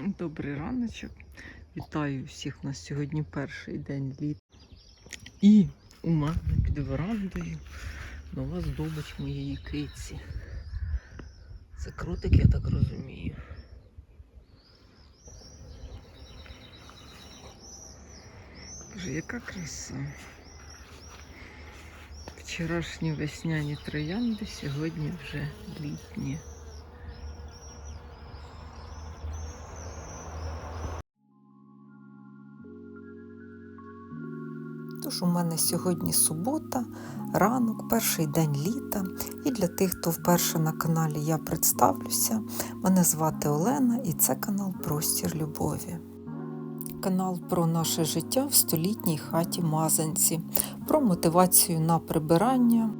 Добрий раночок. Вітаю всіх. У нас сьогодні перший день літа. І у мене під верандою нова здобич моєї киці. Це крутик, я так розумію. Боже, яка краса. Вчорашні весняні троянди, сьогодні вже літні. У мене сьогодні субота, ранок, перший день літа. І для тих, хто вперше на каналі, я представлюся. Мене звати Олена і це канал Простір Любові. Канал про наше життя в столітній хаті Мазанці, про мотивацію на прибирання,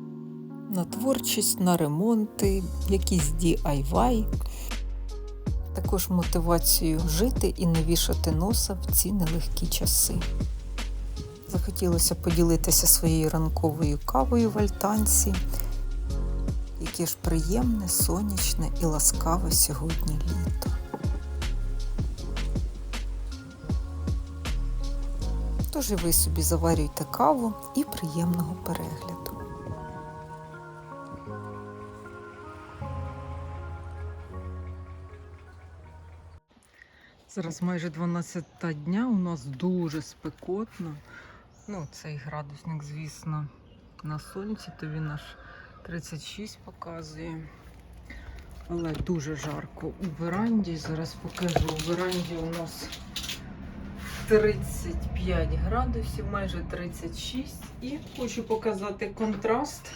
на творчість, на ремонти, якісь DIY. Також мотивацію жити і не вішати носа в ці нелегкі часи. Захотілося поділитися своєю ранковою кавою в альтанці. Яке ж приємне, сонячне і ласкаве сьогодні літо. Тож і ви собі заварюйте каву і приємного перегляду. Зараз майже 12 дня, у нас дуже спекотно. Ну, цей градусник, звісно, на сонці, то він аж 36 показує. Але дуже жарко у веранді. Зараз покажу. У веранді у нас 35 градусів, майже 36. І хочу показати контраст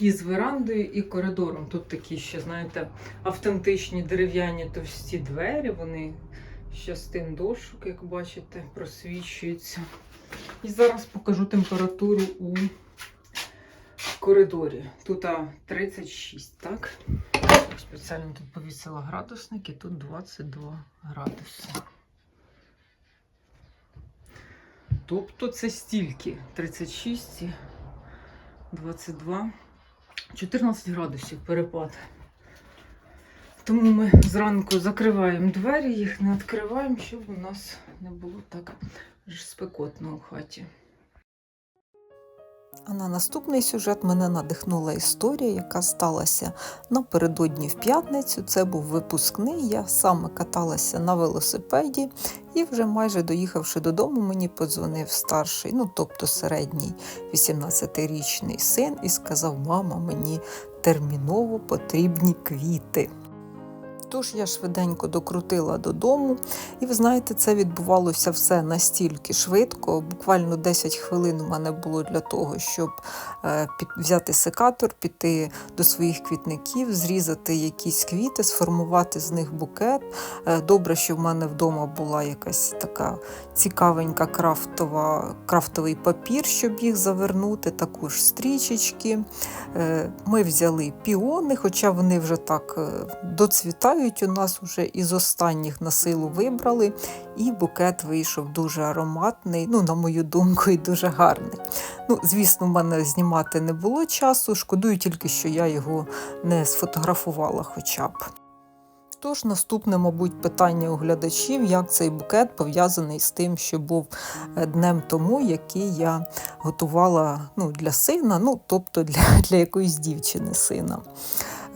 із верандою і коридором. Тут такі ще, знаєте, автентичні дерев'яні товсті двері. Вони частин дошок, як бачите, просвічуються. І зараз покажу температуру у коридорі. Тут 36, так? Спеціально тут повісила градусник і тут 22 градуси. Тобто це стільки 36 і 22, 14 градусів перепад. Тому ми зранку закриваємо двері, їх не відкриваємо, щоб у нас не було так спекотно у хаті. А на наступний сюжет мене надихнула історія, яка сталася напередодні в п'ятницю. Це був випускний. Я саме каталася на велосипеді і вже майже доїхавши додому, мені подзвонив старший, ну тобто середній 18-річний син, і сказав: Мама, мені терміново потрібні квіти. Тож я швиденько докрутила додому, і ви знаєте, це відбувалося все настільки швидко. Буквально 10 хвилин у мене було для того, щоб е, взяти секатор, піти до своїх квітників, зрізати якісь квіти, сформувати з них букет. Е, добре, що в мене вдома була якась така цікавенька крафтова, крафтовий папір, щоб їх завернути, також стрічечки. Е, Ми взяли піони, хоча вони вже так е, доцвітають у нас вже із останніх на силу вибрали, і букет вийшов дуже ароматний, ну, на мою думку, і дуже гарний. Ну, звісно, в мене знімати не було часу. Шкодую тільки, що я його не сфотографувала хоча б. Тож наступне, мабуть, питання у глядачів, як цей букет пов'язаний з тим, що був е, днем тому, який я готувала ну, для сина, ну, тобто для, для якоїсь дівчини сина.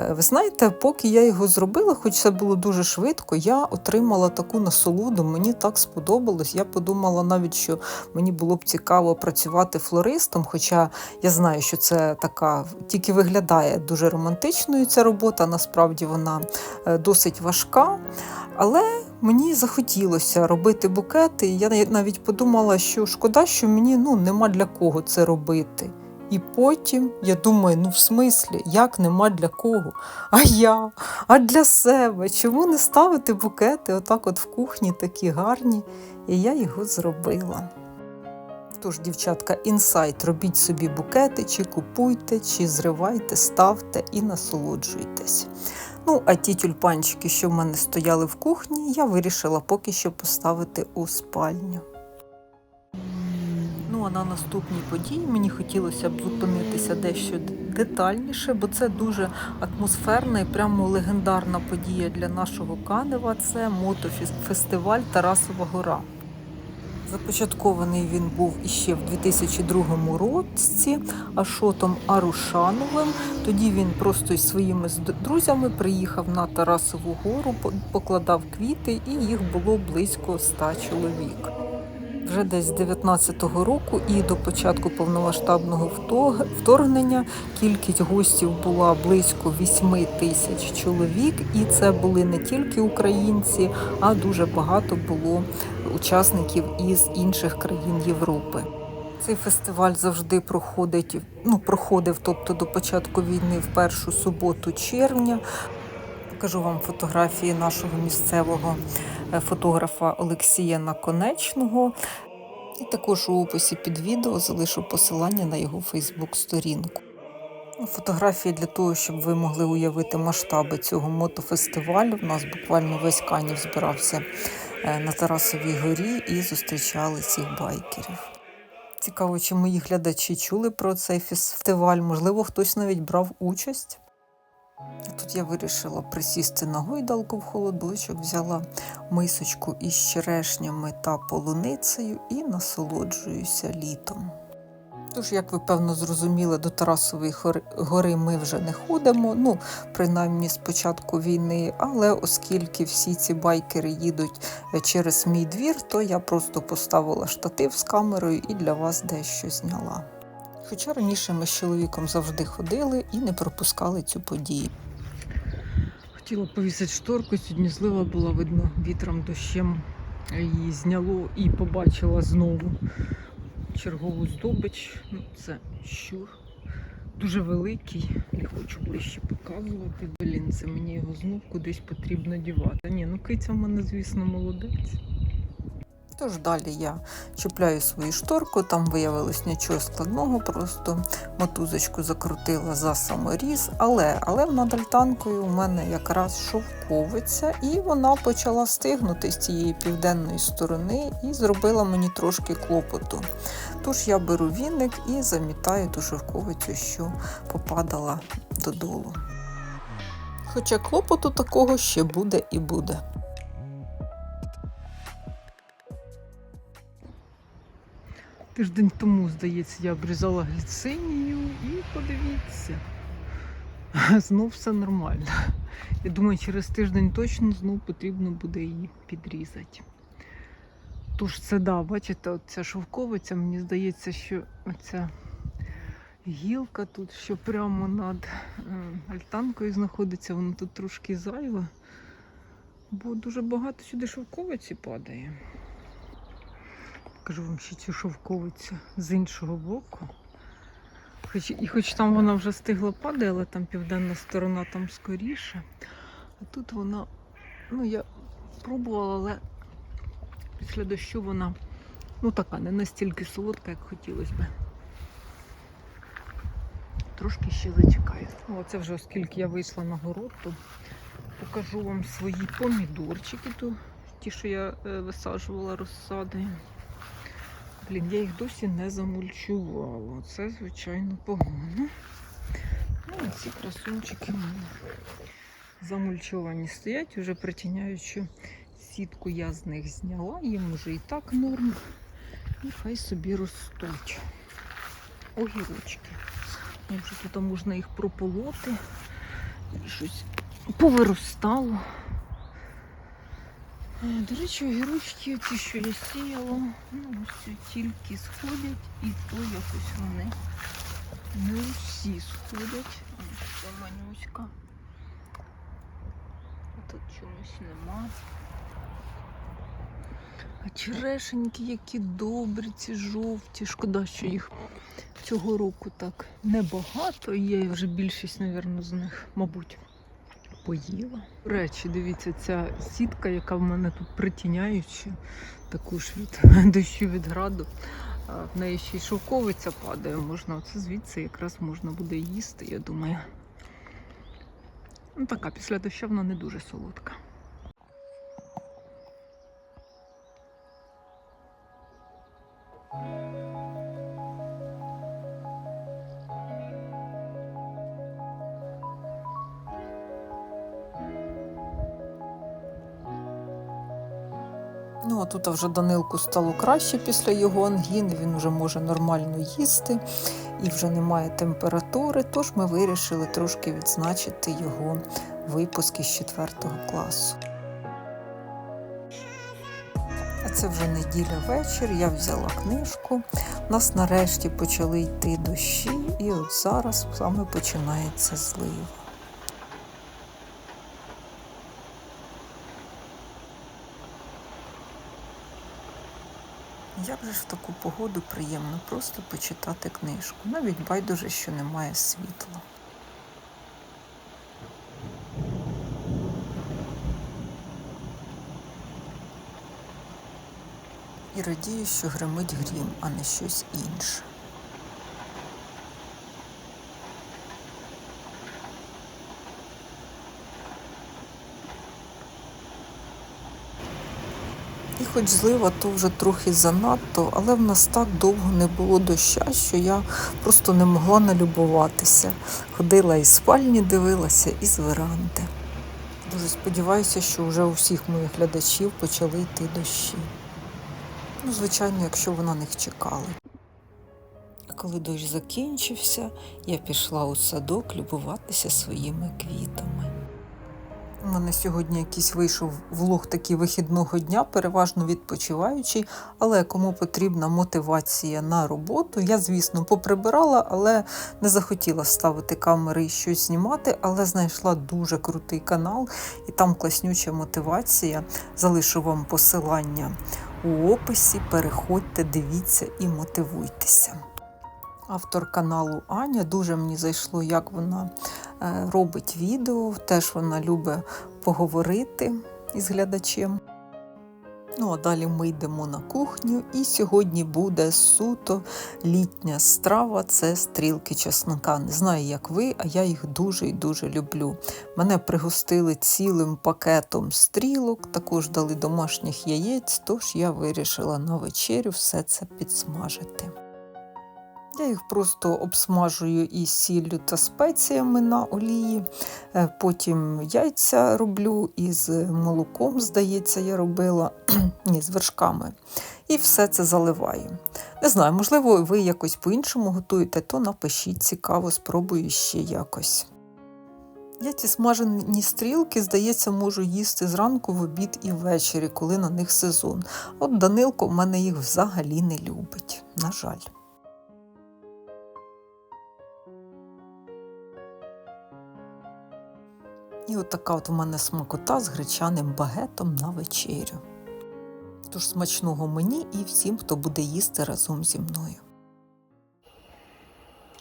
Е, Ви знаєте, поки я його зробила, хоч це було дуже швидко, я отримала таку насолоду, мені так сподобалось. Я подумала навіть, що мені було б цікаво працювати флористом, хоча я знаю, що це така тільки виглядає дуже романтичною ця робота, насправді вона е, досить важка. Але мені захотілося робити букети, і я навіть подумала, що шкода, що мені ну, нема для кого це робити. І потім я думаю, ну в смислі, як нема для кого? А я, а для себе. Чому не ставити букети отак от в кухні такі гарні? І я його зробила. Тож, дівчатка, інсайт, робіть собі букети, чи купуйте, чи зривайте, ставте і насолоджуйтесь. Ну, а ті тюльпанчики, що в мене стояли в кухні, я вирішила поки що поставити у спальню. Ну, а на наступній події мені хотілося б зупинитися дещо детальніше, бо це дуже атмосферна і прямо легендарна подія для нашого Канева. Це мотофестиваль Тарасова Гора. Започаткований він був іще в 2002 році Ашотом Арушановим. Тоді він просто із своїми друзями приїхав на Тарасову гору, покладав квіти, і їх було близько 100 чоловік. Вже десь з 19-го року і до початку повномасштабного вторгнення кількість гостів була близько 8 тисяч чоловік, і це були не тільки українці, а дуже багато було учасників із інших країн Європи. Цей фестиваль завжди проходить, ну проходив, тобто до початку війни в першу суботу червня. Покажу вам фотографії нашого місцевого е, фотографа Олексія Наконечного. І також у описі під відео залишу посилання на його Фейсбук-сторінку. Ну, Фотографії для того, щоб ви могли уявити масштаби цього мотофестивалю. У нас буквально весь Канів збирався е, на Тарасовій горі і зустрічали цих байкерів. Цікаво, чи мої глядачі чули про цей фестиваль, можливо, хтось навіть брав участь. Тут я вирішила присісти на гойдалку в холодочок, взяла мисочку із черешнями та полуницею і насолоджуюся літом. Тож, як ви певно зрозуміли, до Тарасової гори- ми вже не ходимо, ну, принаймні з початку війни, але оскільки всі ці байкери їдуть е, через мій двір, то я просто поставила штатив з камерою і для вас дещо зняла. Хоча раніше ми з чоловіком завжди ходили і не пропускали цю подію. Хотіла повісити шторку, сьогодні злива була видно вітром, дощем її зняло і побачила знову чергову здобич. Ну, це щур. Дуже великий, не хочу ближче показувати. Блін, це мені його знов кудись потрібно дівати. Ні, ну киця в мене, звісно, молодець. Тож далі я чіпляю свою шторку, там виявилось нічого складного, просто мотузочку закрутила за саморіз, але, але над альтанкою у мене якраз шовковиця, і вона почала стигнути з цієї південної сторони і зробила мені трошки клопоту. Тож я беру віник і замітаю ту шовковицю, що попадала додолу. Хоча клопоту такого ще буде і буде. Тиждень тому, здається, я обрізала гліцинію і подивіться. Знов все нормально. Я думаю, через тиждень точно знов потрібно буде її підрізати. Тож це да, бачите, ця шовковиця, мені здається, що оця гілка тут, що прямо над е, альтанкою знаходиться, вона тут трошки зайва, бо дуже багато сюди шовковиці падає. Покажу вам ще цю шовковицю з іншого боку. Хоч, і хоч там вона вже стигла падати, але там південна сторона там скоріше. А тут вона, ну я пробувала, але після дощу вона ну така, не настільки солодка, як хотілося б. Трошки ще зачекаю. Оце вже оскільки я вийшла на город, то покажу вам свої помідорчики, то, ті, що я е, висаджувала розсадою. Блін, я їх досі не замульчувала. Це, звичайно, погано. Ну, і ці красунчики в мене стоять, вже притіняючи сітку я з них зняла, їм уже і так норм. І хай собі ростуть. Огірочки. Вже тут можна їх прополоти. Щось повиростало. Е, До речі, огірочки, ті, що я сіяла, ну ось тільки сходять, і то якось вони не всі сходять. Ось ця манюська. Тут чомусь нема. А черешеньки, які добрі, ці жовті. Шкода, що їх цього року так небагато. Є вже більшість, мабуть, з них, мабуть поїла. До речі, дивіться, ця сітка, яка в мене тут притіняюча, також від дощу від граду. В неї ще й шовковиця падає, можна оце звідси якраз можна буде їсти, я думаю. Ну, така після дощу вона не дуже солодка. Ну, а тут вже Данилку стало краще після його ангіни, він вже може нормально їсти і вже немає температури, тож ми вирішили трошки відзначити його випуск із 4 класу. А це вже неділя вечір, я взяла книжку. Нас нарешті почали йти дощі, і от зараз саме починається злив. Як же в таку погоду приємно просто почитати книжку, навіть байдуже, що немає світла. І радію, що гримить грім, а не щось інше. Хоч злива, то вже трохи занадто, але в нас так довго не було доща, що я просто не могла налюбуватися. Ходила із спальні, дивилася, і з веранди. Дуже сподіваюся, що вже у всіх моїх глядачів почали йти дощі. Ну, звичайно, якщо ви на них чекали. А коли дощ закінчився, я пішла у садок любуватися своїми квітами. У мене сьогодні якийсь вийшов влог такий вихідного дня, переважно відпочиваючий, але кому потрібна мотивація на роботу, я, звісно, поприбирала, але не захотіла ставити камери і щось знімати, але знайшла дуже крутий канал, і там класнюча мотивація. Залишу вам посилання у описі. Переходьте, дивіться і мотивуйтеся. Автор каналу Аня дуже мені зайшло, як вона е, робить відео. Теж вона любить поговорити із глядачем. Ну, а далі ми йдемо на кухню, і сьогодні буде суто літня страва це стрілки чеснока. Не знаю, як ви, а я їх дуже і дуже люблю. Мене пригостили цілим пакетом стрілок, також дали домашніх яєць, тож я вирішила на вечерю все це підсмажити. Я їх просто обсмажую із сіллю та спеціями на олії. Е, Потім яйця роблю із молоком, здається, я робила ні, з вершками. І все це заливаю. Не знаю, можливо, ви якось по-іншому готуєте, то напишіть цікаво, спробую ще якось. Я ці смажені стрілки, здається, можу їсти зранку в обід і ввечері, коли на них сезон. От Данилко в мене їх взагалі не любить, на жаль. І от така от в мене смакота з гречаним багетом на вечерю. Тож смачного мені і всім, хто буде їсти разом зі мною.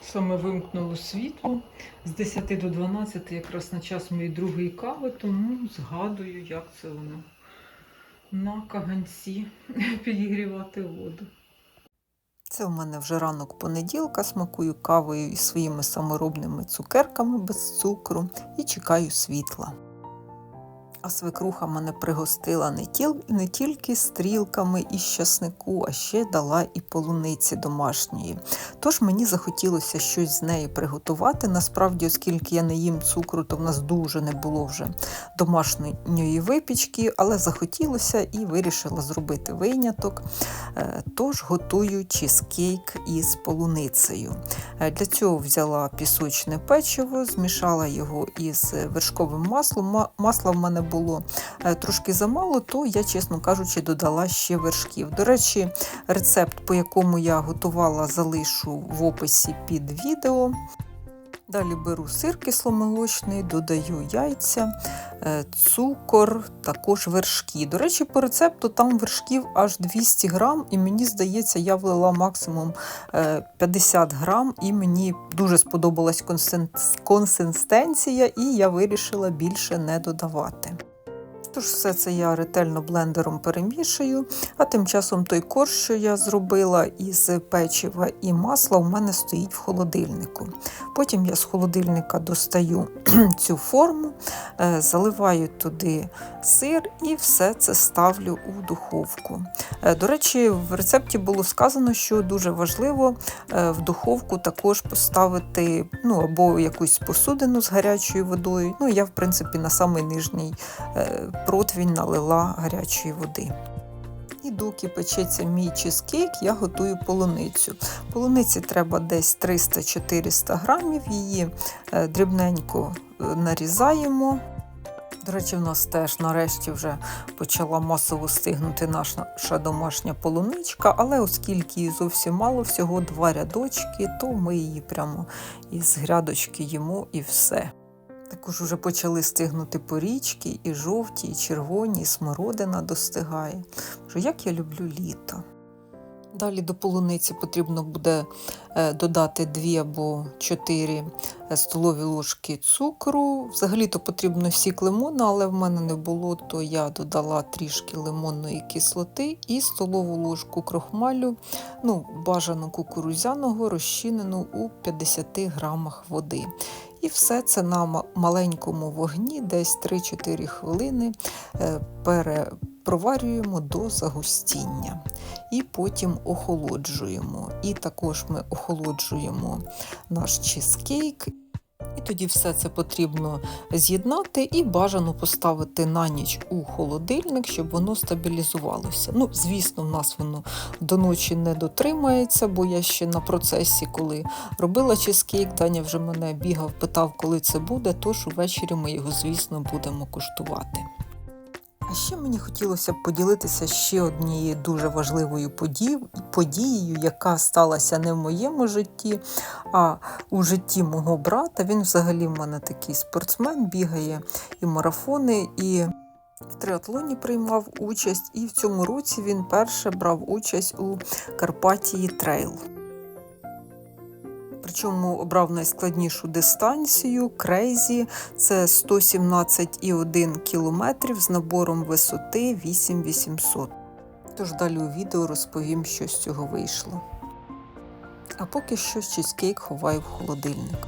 Саме вимкнуло світло з 10 до 12, якраз на час моєї другої кави, тому згадую, як це воно на каганці підігрівати воду. Це в мене вже ранок понеділка, смакую кавою і своїми саморобними цукерками без цукру і чекаю світла. А свекруха мене пригостила не, тіл, не тільки стрілками із часнику, а ще дала і полуниці домашньої. Тож мені захотілося щось з неї приготувати. Насправді, оскільки я не їм цукру, то в нас дуже не було вже домашньої випічки, але захотілося і вирішила зробити виняток. Е, Тож готую чизкейк із полуницею. Е, Для цього взяла пісочне печиво, змішала його із вершковим маслом. Ма- Масла в мене було е, трошки замало, то я, чесно кажучи, додала ще вершків. До речі, рецепт, по якому я готувала, залишу в описі під відео. Далі беру сир кисломолочний, додаю яйця, е, цукор, також вершки. До речі, по рецепту там вершків аж 200 грам, і мені здається, я влила максимум е, 50 грам, і мені дуже сподобалась консистенція, і я вирішила більше не додавати. Тож все це я ретельно блендером перемішую, а тим часом той корж, що я зробила із печива і масла, у мене стоїть в холодильнику. Потім я з холодильника достаю цю форму, е, заливаю туди сир і все це ставлю у духовку. Е, До речі, в рецепті було сказано, що дуже важливо е, в духовку також поставити ну, або якусь посудину з гарячою водою. Ну, я, в принципі, на самий нижній противень налила гарячої води. І доки печеться мій чизкейк, я готую полуницю. Полуниці треба десь 300-400 грамів. Її е, дрібненько е, нарізаємо. До речі, в нас теж нарешті вже почала масово стигнути наша домашня полуничка, але оскільки її зовсім мало, всього два рядочки, то ми її прямо із грядочки їмо і все. Також вже почали стигнути порічки, і жовті, і червоні, і смородина достигає. Вже як я люблю літо. Далі до полуниці потрібно буде е, додати 2 або 4 столові ложки цукру. Взагалі-то потрібно сік лимона, але в мене не було, то я додала трішки лимонної кислоти і столову ложку крохмалю, ну, бажано кукурузяного, розчинену у 50 грамах води. І все це на маленькому вогні, десь 3-4 хвилини е, перепроварюємо до загустіння. І потім охолоджуємо. І також ми охолоджуємо наш чизкейк. І тоді все це потрібно з'єднати і бажано поставити на ніч у холодильник, щоб воно стабілізувалося. Ну, звісно, в нас воно до ночі не дотримається, бо я ще на процесі, коли робила чизкейк, Таня вже мене бігав, питав, коли це буде, тож увечері ми його, звісно, будемо куштувати. А ще мені хотілося б поділитися ще однією дуже важливою подією, яка сталася не в моєму житті, а у житті мого брата. Він взагалі в мене такий спортсмен, бігає і марафони, і в триатлоні приймав участь. І в цьому році він перше брав участь у Карпатії Трейл. Причому обрав найскладнішу дистанцію крейзі це 117,1 кілометрів з набором висоти 8800. Тож далі у відео розповім, що з цього вийшло. А поки що чизкейк ховаю в холодильник.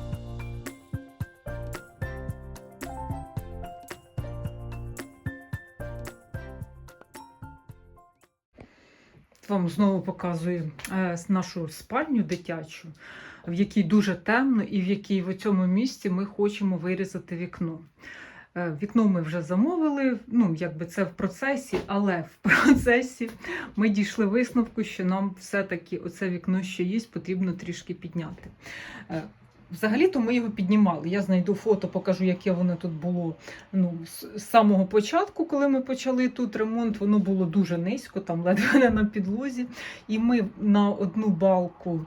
Вам знову показую е, нашу спальню дитячу, в якій дуже темно, і в якій в цьому місці ми хочемо вирізати вікно. Е, Вікно ми вже замовили, ну якби це в процесі, але в процесі ми дійшли висновку, що нам все-таки оце вікно, що є, потрібно трішки підняти. Взагалі-то ми його піднімали. Я знайду фото, покажу, яке воно тут було ну, з з самого початку, коли ми почали тут ремонт. Воно було дуже низько, там ледве не на підлозі. І ми на одну балку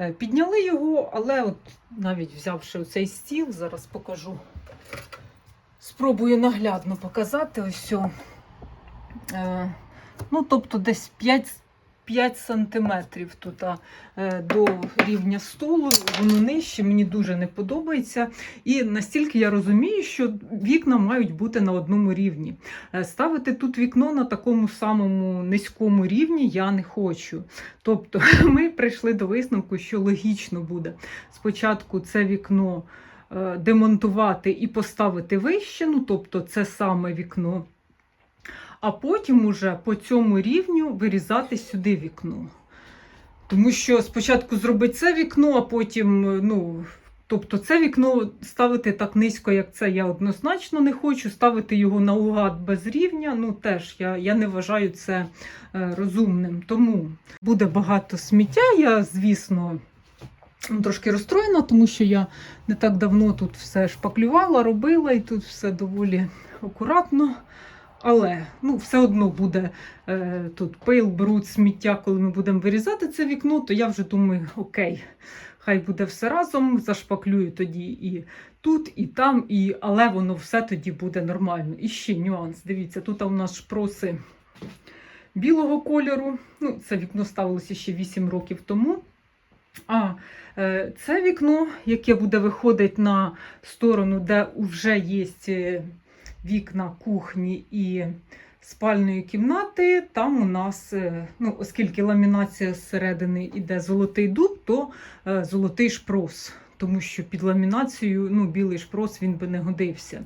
е, підняли його, але от навіть взявши цей стіл, зараз покажу. Спробую наглядно показати ось. Е, ну, тобто десь 5, 5 сантиметрів тут е, до рівня столу, воно нижче, мені дуже не подобається. І настільки я розумію, що вікна мають бути на одному рівні. Е, Ставити тут вікно на такому самому низькому рівні я не хочу. Тобто ми прийшли до висновку, що логічно буде спочатку це вікно е, демонтувати і поставити вище, ну тобто це саме вікно, а потім уже по цьому рівню вирізати сюди вікно. Тому що спочатку зробити це вікно, а потім, ну, тобто це вікно ставити так низько, як це, я однозначно не хочу. Ставити його наугад без рівня, ну теж я, я не вважаю це е, розумним. Тому буде багато сміття. Я, звісно, ну, трошки розстроєна, тому що я не так давно тут все шпаклювала, робила, і тут все доволі акуратно. Але ну, все одно буде е, тут пил, бруд, сміття, коли ми будемо вирізати це вікно, то я вже думаю, окей, хай буде все разом, зашпаклюю тоді і тут, і там, і... але воно все тоді буде нормально. І ще нюанс. Дивіться, тут у нас шпроси білого кольору. Ну, Це вікно ставилося ще 8 років тому. А е, це вікно, яке буде виходити на сторону, де вже є е, вікна кухні і спальної кімнати. Там у нас, е, ну, оскільки ламінація зсередини йде золотий дуб, то е, золотий шпрос. Тому що під ламінацією ну, білий шпрос він би не годився.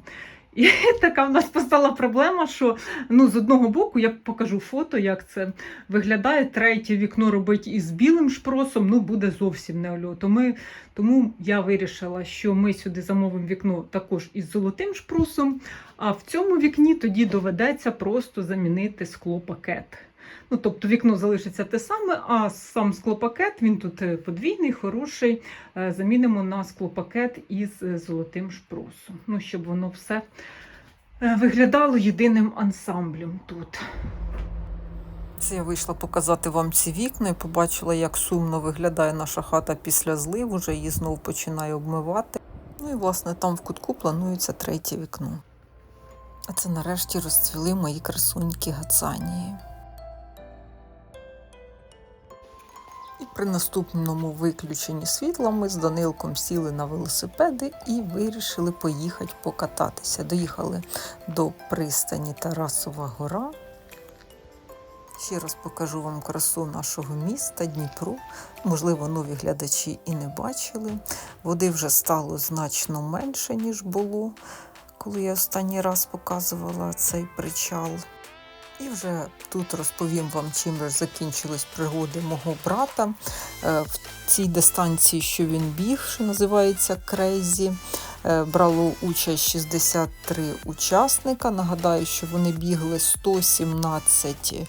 І така в нас постала проблема, що ну, з одного боку я покажу фото, як це виглядає. Третє вікно робить із білим шпросом, ну буде зовсім не ольо. Тому, тому я вирішила, що ми сюди замовимо вікно також із золотим шпросом, а в цьому вікні тоді доведеться просто замінити склопакет. Ну, тобто вікно залишиться те саме, а сам склопакет він тут е, подвійний, хороший. Е, Замінимо на склопакет із е, золотим шпросом. Ну, щоб воно все виглядало єдиним ансамблем тут. Це я вийшла показати вам ці вікна і побачила, як сумно виглядає наша хата після злив. Уже її знов починає обмивати. Ну і власне там в кутку планується третє вікно. А це нарешті розцвіли мої красуньки гацанії. При наступному виключенні світла ми з Данилком сіли на велосипеди і вирішили поїхати покататися. Доїхали до пристані Тарасова гора. Ще раз покажу вам красу нашого міста Дніпру. Можливо, нові глядачі і не бачили. Води вже стало значно менше, ніж було, коли я останній раз показувала цей причал. І вже тут розповім вам, чим же закінчились пригоди мого брата. Е, В цій дистанції, що він біг, що називається Крейзі, е, брало участь 63 учасника. Нагадаю, що вони бігли 117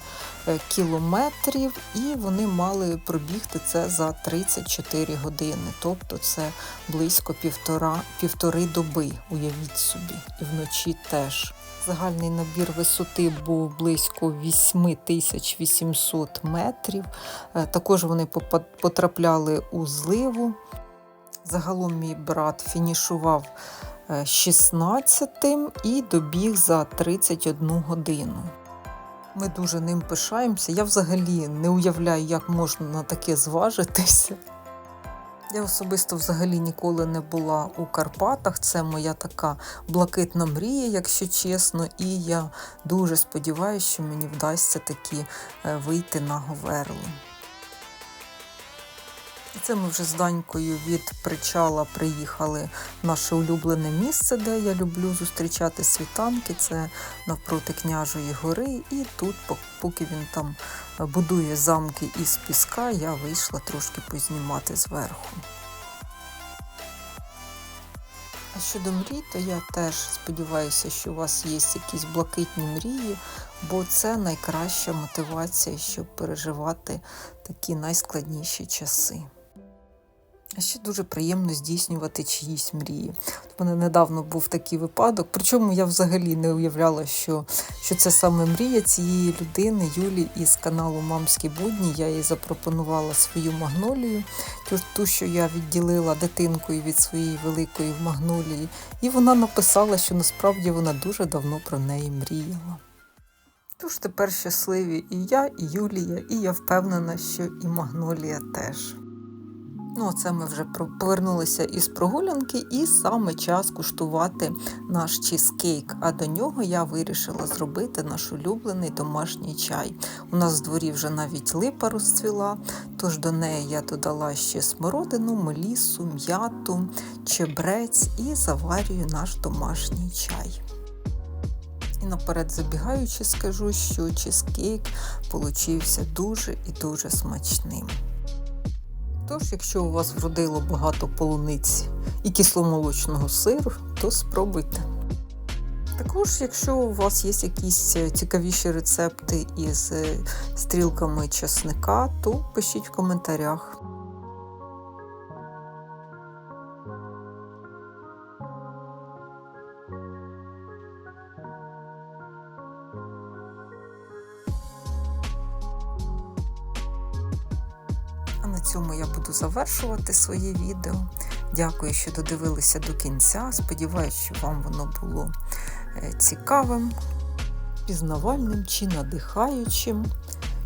е, кілометрів, і вони мали пробігти це за 34 години. Тобто це близько півтора, півтори доби, уявіть собі, і вночі теж. Загальний набір висоти був близько 8800 метрів. Е, Також вони потрапляли у зливу. Загалом мій брат фінішував е, 16-тим і добіг за 31 годину. Ми дуже ним пишаємося. Я взагалі не уявляю, як можна на таке зважитися. Я особисто взагалі ніколи не була у Карпатах. Це моя така блакитна мрія, якщо чесно, і я дуже сподіваюся, що мені вдасться таки е, вийти на Говерлу. І Це ми вже з Данькою від причала приїхали в наше улюблене місце, де я люблю зустрічати світанки. Це навпроти княжої гори. І тут, поки він там будує замки із піска, я вийшла трошки познімати зверху. А щодо мрій, то я теж сподіваюся, що у вас є якісь блакитні мрії, бо це найкраща мотивація, щоб переживати такі найскладніші часи. А ще дуже приємно здійснювати чиїсь мрії. У мене недавно був такий випадок, причому я взагалі не уявляла, що, що це саме мрія цієї людини, Юлі із каналу Мамські будні. Я їй запропонувала свою магнолію, ту, що я відділила дитинкою від своєї великої магнолії, і вона написала, що насправді вона дуже давно про неї мріяла. Тож тепер щасливі і я, і Юлія, і я впевнена, що і Магнолія теж. Ну, оце ми вже повернулися із прогулянки, і саме час куштувати наш чізкейк. А до нього я вирішила зробити наш улюблений домашній чай. У нас в дворі вже навіть липа розцвіла, тож до неї я додала ще смородину, мелісу, м'яту, чебрець і заварюю наш домашній чай. І наперед забігаючи, скажу, що чизкейк получився дуже і дуже смачним. Тож, якщо у вас вродило багато полуниць і кисломолочного сиру, то спробуйте. Також, якщо у вас є якісь е, цікавіші рецепти із е, стрілками часника, то пишіть в коментарях. Буду завершувати своє відео. Дякую, що додивилися до кінця. Сподіваюся, що вам воно було е, цікавим, пізнавальним чи надихаючим.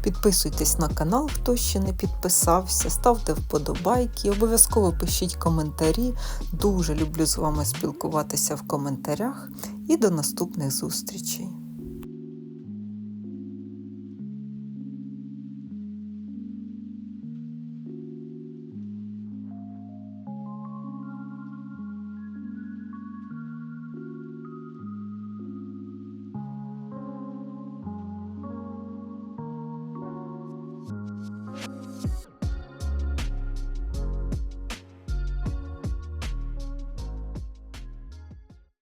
Підписуйтесь на канал, хто ще не підписався, ставте вподобайки, обов'язково пишіть коментарі. Дуже люблю з вами спілкуватися в коментарях. І до наступних зустрічей!